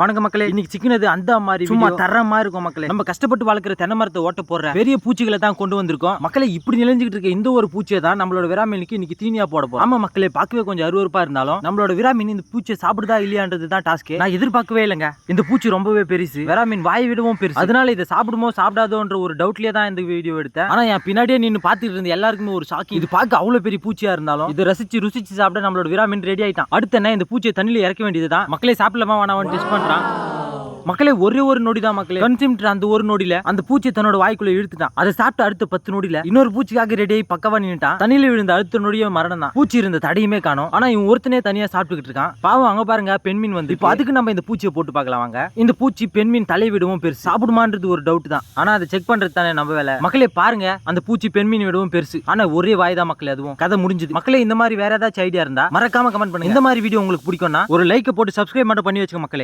வணக்கம் மக்களே இன்னைக்கு சிக்கினது அந்த மாதிரி சும்மா தரமா இருக்கும் மக்களே. நம்ம கஷ்டப்பட்டு வளர்க்குற தென்னை மரத்தை ஓட்ட போடுற பெரிய பூச்சிகளை தான் கொண்டு வந்திருக்கோம். மக்களே இப்படி நிலைஞ்சுக்கிட்டு இருக்க இந்த ஒரு பூச்சியை தான் நம்மளோட விராமீனுக்கு இன்னைக்கு தீனியா போட போறோம். ஆமா மக்களே பார்க்கவே கொஞ்சம் அருவருப்பா இருந்தாலும் நம்மளோட விராமீன் இந்த பூச்சியை சாப்பிடுதா இல்லையான்றது தான் டாஸ்க் நான் எதிர்பார்க்கவே இல்லைங்க. இந்த பூச்சி ரொம்பவே பெருசு. விராமீன் வாய் விடவும் பெருசு. அதனால இதை சாப்பிடுமோ சாப்பிடாதோன்ற ஒரு டவுட்லயே தான் இந்த வீடியோ எடுத்தேன். ஆனா என் பின்னாடியே நின்னு பார்த்துட்டு இருந்த எல்லாருக்குமே ஒரு ஷாக்கிங் இது பார்க்க அவ்வளவு பெரிய பூச்சியா இருந்தாலும் இதை ரசிச்சு ருசிச்சு சாப்பிட நம்மளோட விராமீன் ரெடி ஆயிட்டான். அடுத்து என்ன இந்த பூச்சியை தண்ணியில இறக்க வேண்டியதுதான். மக்களே சாப்பிடலாமா? வேணாம் டெஸ்ட் பண்றான் மக்களே ஒரே ஒரு நொடி தான் மக்களே. கன்சிம்டர் அந்த ஒரு நொடியில அந்த பூச்சி தன்னோட வாய்க்குள்ள இழுத்துட்டான். அதை சாப்பிட்டு அடுத்த பத்து நொடியில இன்னொரு பூச்சிக்காக ரெடி ஆகி பக்கவா நின்னுட்டான். தண்ணியில விழுந்த அடுத்த நொடியே மரணம் தான் பூச்சி இருந்த தடையுமே காணும். ஆனா இவன் ஒருத்தனே தனியா சாப்பிட்டுக்கிட்டு இருக்கான். பாவம் அங்க பாருங்க பெண்மீன் வந்து. இப்போ அதுக்கு நம்ம இந்த பூச்சியை போட்டு பார்க்கலாம் வாங்க. இந்த பூச்சி பெண்மீன் தலை விடவும் பெருசு. சாப்பிடுமான்றது ஒரு டவுட் தான். ஆனா அதை செக் பண்றது தானே நம்ம வேலை. மக்களே பாருங்க அந்த பூச்சி பெண்மீன் விடவும் பெருசு. ஆனா ஒரே வாய் தான் மக்களே அதுவும். கதை முடிஞ்சது. மக்களே இந்த மாதிரி வேற ஏதாச்சும் ஐடியா இருந்தா மறக்காம கமெண்ட் பண்ணுங்க. இந்த மாதிரி வீடியோ உங்களுக்கு பிடிக்கும்னா ஒரு லைக் போட்டு சப்ஸ்கிரைப் மட்டும் பண்ணி வச்சுக்க மக்களே.